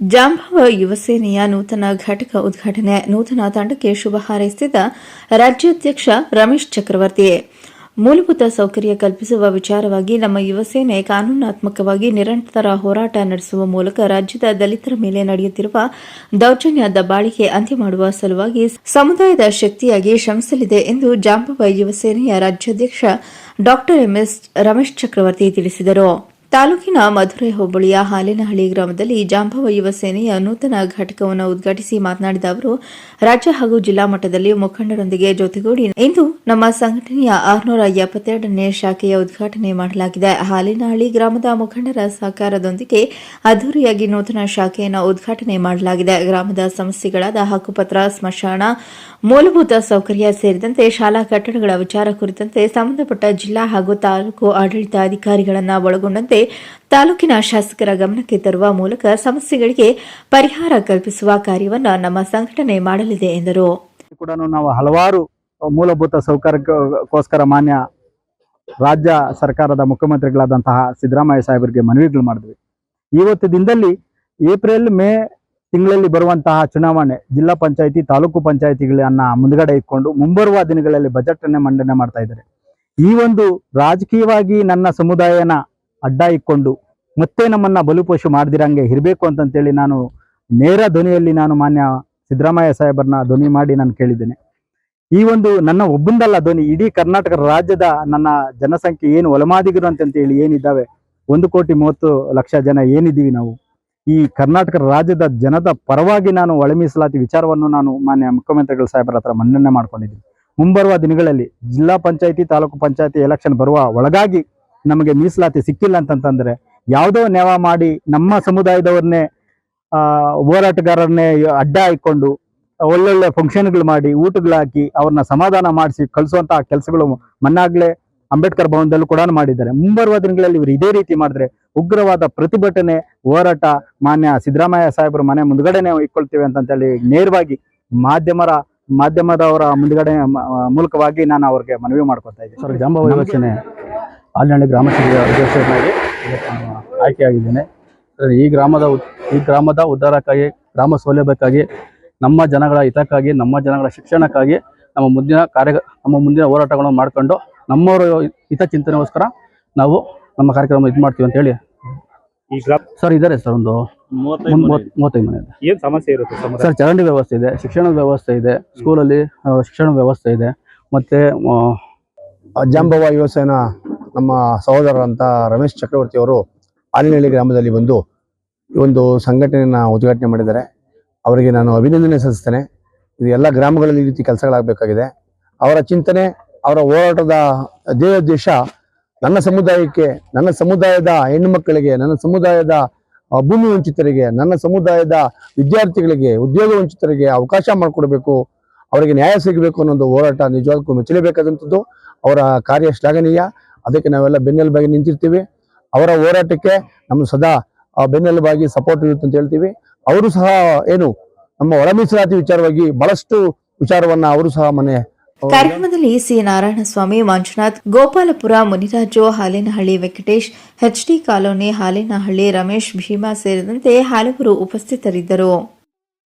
ಜಾಂಬವ ಯುವಸೇನೆಯ ನೂತನ ಘಟಕ ಉದ್ಘಾಟನೆ, ನೂತನ ತಂಡಕ್ಕೆ ಶುಭ ಹಾರೈಸಿದ ರಾಜ್ಯಾಧ್ಯಕ್ಷ ರಮೇಶ್ ಚಕ್ರವರ್ತಿ. ಮೂಲಭೂತ ಸೌಕರ್ಯ ಕಲ್ಪಿಸುವ ವಿಚಾರವಾಗಿ ನಮ್ಮ ಯುವಸೇನೆ ಕಾನೂನಾತ್ಮಕವಾಗಿ ನಿರಂತರ ಹೋರಾಟ ನಡೆಸುವ ಮೂಲಕ ರಾಜ್ಯದ ದಲಿತರ ಮೇಲೆ ನಡೆಯುತ್ತಿರುವ ದೌರ್ಜನ್ಯ ದಬ್ಬಾಳಿಕೆ ಅಂತ್ಯ ಮಾಡುವ ಸಲುವಾಗಿ ಸಮುದಾಯದ ಶಕ್ತಿಯಾಗಿ ಶ್ರಮಿಸಲಿದೆ ಎಂದು ಜಾಂಬವ ಯುವಸೇನೆಯ ರಾಜ್ಯಾಧ್ಯಕ್ಷ ಡಾ ಎಂಎಸ್ ರಮೇಶ್ ಚಕ್ರವರ್ತಿ ತಿಳಿಸಿದರು. ತಾಲೂಕಿನ ಮಧುರೆ ಹೋಬಳಿಯ ಹಾಲಿನಹಳ್ಳಿ ಗ್ರಾಮದಲ್ಲಿ ಜಾಂಬವ ಯುವ ಸೇನೆಯ ನೂತನ ಘಟಕವನ್ನು ಉದ್ಘಾಟಿಸಿ ಮಾತನಾಡಿದ ಅವರು, ರಾಜ್ಯ ಹಾಗೂ ಜಿಲ್ಲಾ ಮಟ್ಟದಲ್ಲಿ ಮುಖಂಡರೊಂದಿಗೆ ಜೊತೆಗೂಡಿ ಇಂದು ನಮ್ಮ ಸಂಘಟನೆಯ ಆರುನೂರ ಎಪ್ಪತ್ತೆರಡನೇ ಶಾಖೆಯ ಉದ್ಘಾಟನೆ ಮಾಡಲಾಗಿದೆ. ಹಾಲಿನಹಳ್ಳಿ ಗ್ರಾಮದ ಮುಖಂಡರ ಸಹಕಾರದೊಂದಿಗೆ ಅದ್ದೂರಿಯಾಗಿ ನೂತನ ಶಾಖೆಯನ್ನು ಉದ್ಘಾಟನೆ ಮಾಡಲಾಗಿದೆ. ಗ್ರಾಮದ ಸಮಸ್ಯೆಗಳಾದ ಹಕ್ಕುಪತ್ರ ಸ್ಮಶಾನ, ಮೂಲಭೂತ ಸೌಕರ್ಯ ಸೇರಿದಂತೆ ಶಾಲಾ ಕಟ್ಟಡಗಳ ವಿಚಾರ ಕುರಿತಂತೆ ಸಂಬಂಧಪಟ್ಟ ಜಿಲ್ಲಾ ಹಾಗೂ ತಾಲೂಕು ಆಡಳಿತಾಧಿಕಾರಿಗಳನ್ನು ಒಳಗೊಂಡಂತೆ ತಾಲೂಕಿನ ಶಾಸಕರ ಗಮನಕ್ಕೆ ತರುವ ಮೂಲಕ ಸಮಸ್ಯೆಗಳಿಗೆ ಪರಿಹಾರ ಕಲ್ಪಿಸುವ ಕಾರ್ಯವನ್ನು ನಮ್ಮ ಸಂಘಟನೆ ಮಾಡಲಿದೆ ಎಂದರು. ಕೂಡ ನಾವು ಹಲವಾರು ಮೂಲಭೂತ ಸೌಕರ್ಯಕ್ಕೋಸ್ಕರ ಮಾನ್ಯ ರಾಜ್ಯ ಸರ್ಕಾರದ ಮುಖ್ಯಮಂತ್ರಿಗಳಾದಂತಹ ಸಿದ್ದರಾಮಯ್ಯ ಸಾಹೇಬರಿಗೆ ಮನವಿಗಳು ಮಾಡಿದ್ವಿ. ಇವತ್ತು ದಿನದಲ್ಲಿ ಏಪ್ರಿಲ್ ಮೇ ತಿಂಗಳಲ್ಲಿ ಬರುವಂತಹ ಚುನಾವಣೆ ಜಿಲ್ಲಾ ಪಂಚಾಯತಿ, ತಾಲೂಕು ಪಂಚಾಯತಿಗಳನ್ನ ಮುಂದಗಡೆ ಇಟ್ಕೊಂಡು ಮುಂಬರುವ ದಿನಗಳಲ್ಲಿ ಬಜೆಟ್ ಅನ್ನೇ ಮಂಡನೆ ಮಾಡ್ತಾ ಇದ್ದಾರೆ. ಈ ಒಂದು ರಾಜಕೀಯವಾಗಿ ನನ್ನ ಸಮುದಾಯನ ಅಡ್ಡ ಇಕ್ಕೊಂಡು, ಮತ್ತೆ ನಮ್ಮನ್ನ ಬಲುಪೋಷು ಮಾಡ್ದಿರಂಗೆ ಇರಬೇಕು ಅಂತಂತೇಳಿ ನಾನು ನೇರ ಧ್ವನಿಯಲ್ಲಿ ನಾನು ಮಾನ್ಯ ಸಿದ್ದರಾಮಯ್ಯ ಸಾಹೇಬರನ್ನ ಧ್ವನಿ ಮಾಡಿ ನಾನು ಕೇಳಿದ್ದೇನೆ. ಈ ಒಂದು ನನ್ನ ಒಬ್ಬಂದಲ್ಲ ಧ್ವನಿ, ಇಡೀ ಕರ್ನಾಟಕ ರಾಜ್ಯದ ನನ್ನ ಜನಸಂಖ್ಯೆ ಏನು ಒಲಮಾದಿಗರು ಅಂತಂತೇಳಿ ಏನಿದ್ದಾವೆ, ಒಂದು ಕೋಟಿ ಮೂವತ್ತು ಲಕ್ಷ ಜನ ಏನಿದ್ದೀವಿ ನಾವು. ಈ ಕರ್ನಾಟಕ ರಾಜ್ಯದ ಜನದ ಪರವಾಗಿ ನಾನು ಒಳ ಮೀಸಲಾತಿ ವಿಚಾರವನ್ನು ನಾನು ಮಾನ್ಯ ಮುಖ್ಯಮಂತ್ರಿಗಳ ಸಾಹೇಬರ ಹತ್ರ ಮನ್ನಣೆ ಮಾಡ್ಕೊಂಡಿದ್ದೀನಿ. ಮುಂಬರುವ ದಿನಗಳಲ್ಲಿ ಜಿಲ್ಲಾ ಪಂಚಾಯಿತಿ, ತಾಲೂಕು ಪಂಚಾಯಿತಿ ಎಲೆಕ್ಷನ್ ಬರುವ ಒಳಗಾಗಿ ನಮಗೆ ಮೀಸಲಾತಿ ಸಿಕ್ಕಿಲ್ಲ ಅಂತಂತಂದ್ರೆ ಯಾವುದೋ ನೆವ ಮಾಡಿ ನಮ್ಮ ಸಮುದಾಯದವ್ರನ್ನೇ ಆ ಹೋರಾಟಗಾರರನ್ನೇ ಅಡ್ಡ ಇಟ್ಕೊಂಡು ಒಳ್ಳೊಳ್ಳೆ ಫಂಕ್ಷನ್ಗಳು ಮಾಡಿ ಊಟಗಳಾಕಿ ಹಾಕಿ ಅವ್ರನ್ನ ಸಮಾಧಾನ ಮಾಡಿಸಿ ಕಳಿಸುವಂತಹ ಕೆಲಸಗಳು ಮನ್ನಾಗ್ಲೇ ಅಂಬೇಡ್ಕರ್ ಭವನದಲ್ಲೂ ಕೂಡ ಮಾಡಿದ್ದಾರೆ. ಮುಂಬರುವ ದಿನಗಳಲ್ಲಿ ಇವರು ಇದೇ ರೀತಿ ಮಾಡಿದ್ರೆ ಉಗ್ರವಾದ ಪ್ರತಿಭಟನೆ ಹೋರಾಟ ಮಾನ್ಯ ಸಿದ್ದರಾಮಯ್ಯ ಸಾಹೇಬರು ಮನೆ ಮುಂದ್ಗಡೆನೆ ಇಟ್ಕೊಳ್ತೀವಿ ಹೇಳಿ ನೇರವಾಗಿ ಮಾಧ್ಯಮರ ಮಾಧ್ಯಮದವರ ಮುಂದ್ಗಡೆ ಮೂಲಕವಾಗಿ ನಾನು ಅವ್ರಿಗೆ ಮನವಿ ಮಾಡ್ಕೊತಾ ಇದ್ದೀನಿ. ಸರ್ ಜಾಂಬವ ಯೋಚನೆ. ಆಲ್ನಹಳ್ಳಿ ಗ್ರಾಮ ಆ, ಆಯ್ಕೆಯಾಗಿದ್ದೇನೆ. ಈ ಗ್ರಾಮದ ಉದ್- ಈ ಗ್ರಾಮದ ಉದ್ಧಾರಕ್ಕಾಗಿ ಗ್ರಾಮ ಸೌಲಭ್ಯಕ್ಕಾಗಿ ನಮ್ಮ ಜನಗಳ ಹಿತಕ್ಕಾಗಿ ನಮ್ಮ ಜನಗಳ ಶಿಕ್ಷಣಕ್ಕಾಗಿ ನಮ್ಮ ಮುಂದಿನ ಕಾರ್ಯ ನಮ್ಮ ಮುಂದಿನ ಹೋರಾಟಗಳನ್ನು ಮಾಡ್ಕೊಂಡು ನಮ್ಮವರ ಹಿತಚಿಂತನೆಗೋಸ್ಕರ ನಾವು ನಮ್ಮ ಕಾರ್ಯಕ್ರಮ ಇದು ಮಾಡ್ತೀವಿ ಅಂತ ಹೇಳಿ. ಈ ಸರ್ ಇದ್ದಾರೆ ಸರ್ ಒಂದು ಮೂವತ್ತೈದು ಮನೆ ಏನ್ ಸಮಸ್ಯೆ ಇರುತ್ತೆ ಸರ್ ಚರಂಡಿ ವ್ಯವಸ್ಥೆ ಇದೆ ಶಿಕ್ಷಣದ ವ್ಯವಸ್ಥೆ ಇದೆ ಸ್ಕೂಲಲ್ಲಿ ಶಿಕ್ಷಣ ವ್ಯವಸ್ಥೆ ಇದೆ ಮತ್ತೆ ಜಂಬವ ಜಾಂಬವ ಯುವಸೇನ ನಮ್ಮ ಸಹೋದರರಂತ ರಮೇಶ್ ಚಕ್ರವರ್ತಿ ಅವರು ಆಲಿನಹಳ್ಳಿ ಗ್ರಾಮದಲ್ಲಿ ಬಂದು ಈ ಒಂದು ಸಂಘಟನೆಯನ್ನ ಉದ್ಘಾಟನೆ ಮಾಡಿದ್ದಾರೆ. ಅವರಿಗೆ ನಾನು ಅಭಿನಂದನೆ ಸಲ್ಲಿಸ್ತೇನೆ. ಇದು ಎಲ್ಲ ಗ್ರಾಮಗಳಲ್ಲಿ ಈ ರೀತಿ ಕೆಲಸಗಳಾಗಬೇಕಾಗಿದೆ. ಅವರ ಚಿಂತನೆ, ಅವರ ಹೋರಾಟದ ಧ್ಯೇಯೋದ್ದೇಶ ನನ್ನ ಸಮುದಾಯಕ್ಕೆ, ನನ್ನ ಸಮುದಾಯದ ಹೆಣ್ಣು ಮಕ್ಕಳಿಗೆ, ನನ್ನ ಸಮುದಾಯದ ಭೂಮಿ ವಂಚಿತರಿಗೆ, ನನ್ನ ಸಮುದಾಯದ ವಿದ್ಯಾರ್ಥಿಗಳಿಗೆ, ಉದ್ಯೋಗ ವಂಚಿತರಿಗೆ ಅವಕಾಶ ಮಾಡಿಕೊಡ್ಬೇಕು. ಅವರಿಗೆ ನ್ಯಾಯ ಸಿಗಬೇಕು ಅನ್ನೋ ಒಂದು ಹೋರಾಟ ನಿಜವಾಗ್ಲೂ ಮೆಚ್ಚಲೇಬೇಕಾದಂಥದ್ದು. ಅವರ ಕಾರ್ಯ ಶ್ಲಾಘನೀಯ. ಅದಕ್ಕೆ ನಾವೆಲ್ಲ ಬೆನ್ನೆಲುಬಾಗಿ ನಿಂತಿರ್ತೀವಿ. ಅವರ ಹೋರಾಟಕ್ಕೆ ನಮ್ಮ ಸದಾ ಆ, ಬೆನ್ನೆಲುಬಾಗಿ ಸಪೋರ್ಟ್ ಇರುತ್ತೆ ಅಂತ ಹೇಳ್ತೀವಿ. ಅವರು ಸಹ ಏನು ನಮ್ಮ ಒಳ ವಿಚಾರವಾಗಿ ಬಹಳಷ್ಟು ವಿಚಾರವನ್ನ ಅವರು ಸಹ ಮನೆ ಕಾರ್ಯಕ್ರಮದಲ್ಲಿ C. Narayanaswamy Manjunath Gopalapura Muniraju Halenahalli Venkatesh HD colony Halenahalli Ramesh Bhima ಸೇರಿದಂತೆ ಹಲವರು ಉಪಸ್ಥಿತರಿದ್ದರು.